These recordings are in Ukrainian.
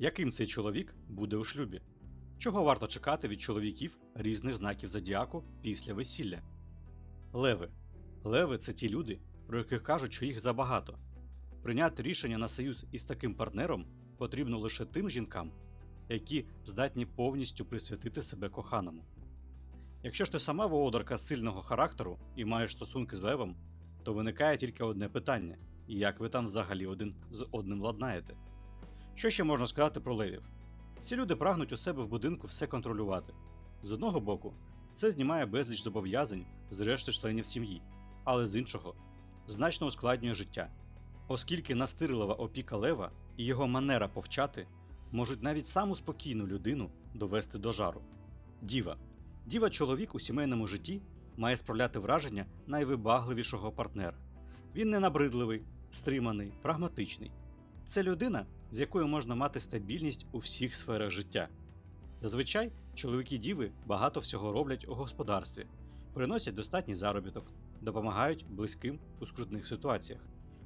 Яким цей чоловік буде у шлюбі? Чого варто чекати від чоловіків різних знаків зодіаку після весілля? Леви. Леви це ті люди, про яких кажуть, що їх забагато. Прийняти рішення на союз із таким партнером потрібно лише тим жінкам, які здатні повністю присвятити себе коханому. Якщо ж ти сама володарка сильного характеру і маєш стосунки з левом, то виникає тільки одне питання: як ви там взагалі один з одним ладнаєте? Що ще можна сказати про левів? Ці люди прагнуть у себе в будинку все контролювати. З одного боку, це знімає безліч зобов'язань з решти членів сім'ї, але з іншого значно ускладнює життя, оскільки настирлива опіка лева і його манера повчати можуть навіть саму спокійну людину довести до жару. Діва. Діва чоловік у сімейному житті має справляти враження найвибагливішого партнера. Він не набридливий, стриманий, прагматичний. Це людина, з якою можна мати стабільність у всіх сферах життя. Зазвичай чоловіки діви багато всього роблять у господарстві, приносять достатній заробіток, допомагають близьким у скрутних ситуаціях.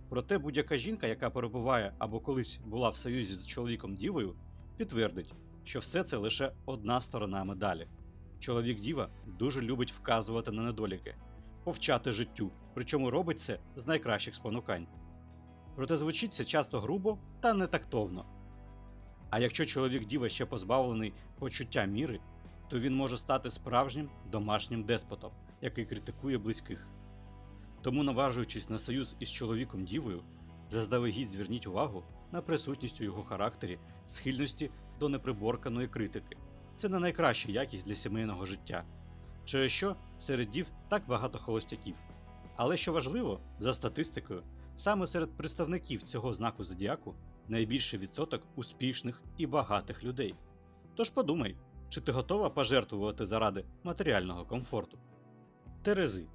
Проте будь-яка жінка, яка перебуває або колись була в союзі з чоловіком дівою, підтвердить, що все це лише одна сторона медалі. Чоловік діва дуже любить вказувати на недоліки, повчати життю, причому робить це з найкращих спонукань. Проте звучить це часто грубо та нетактовно. А якщо чоловік діва ще позбавлений почуття міри, то він може стати справжнім домашнім деспотом, який критикує близьких. Тому, наважуючись на союз із чоловіком дівою, заздалегідь зверніть увагу на присутність у його характері схильності до неприборканої критики. Це не найкраща якість для сімейного життя, через що серед дів так багато холостяків. Але що важливо, за статистикою, саме серед представників цього знаку зодіаку найбільший відсоток успішних і багатих людей. Тож подумай, чи ти готова пожертвувати заради матеріального комфорту? Терези.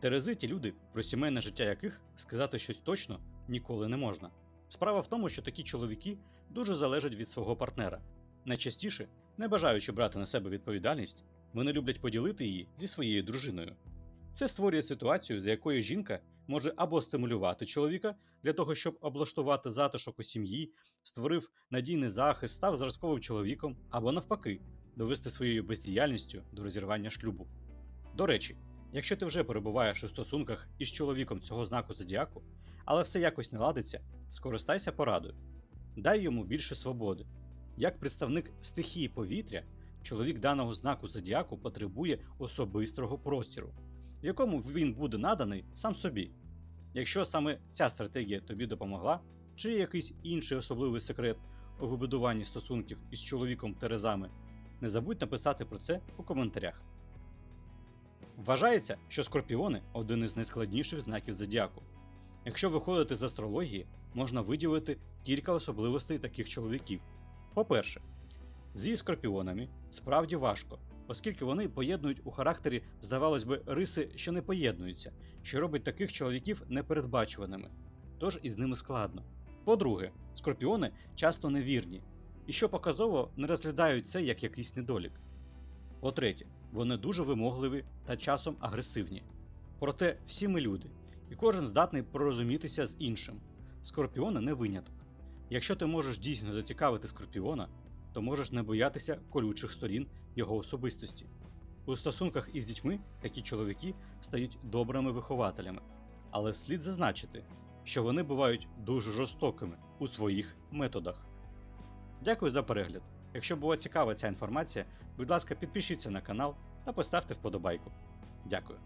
Терези ті люди, про сімейне життя яких сказати щось точно ніколи не можна. Справа в тому, що такі чоловіки дуже залежать від свого партнера. Найчастіше, не бажаючи брати на себе відповідальність, вони люблять поділити її зі своєю дружиною. Це створює ситуацію, за якою жінка може або стимулювати чоловіка для того, щоб облаштувати затишок у сім'ї, створив надійний захист, став зразковим чоловіком, або навпаки, довести своєю бездіяльністю до розірвання шлюбу. До речі, якщо ти вже перебуваєш у стосунках із чоловіком цього знаку зодіаку, але все якось не ладиться, скористайся порадою. Дай йому більше свободи. Як представник стихії повітря, чоловік даного знаку зодіаку потребує особистого простіру, якому він буде наданий сам собі. Якщо саме ця стратегія тобі допомогла, чи якийсь інший особливий секрет у вибудуванні стосунків із чоловіком Терезами, не забудь написати про це у коментарях. Вважається, що скорпіони один із найскладніших знаків зодіаку. Якщо виходити з астрології, можна виділити кілька особливостей таких чоловіків. По-перше, зі скорпіонами справді важко, оскільки вони поєднують у характері, здавалось би, риси, що не поєднуються, що робить таких чоловіків непередбачуваними, тож із ними складно. По-друге, скорпіони часто невірні, і що показово не розглядають це як якийсь недолік. По-третє, вони дуже вимогливі та часом агресивні. Проте всі ми люди, і кожен здатний порозумітися з іншим. Скорпіони не виняток. Якщо ти можеш дійсно зацікавити скорпіона, то можеш не боятися колючих сторін його особистості. У стосунках із дітьми такі чоловіки стають добрими вихователями, але слід зазначити, що вони бувають дуже жорстокими у своїх методах. Дякую за перегляд. Якщо була цікава ця інформація, будь ласка, підпишіться на канал та поставте вподобайку. Дякую.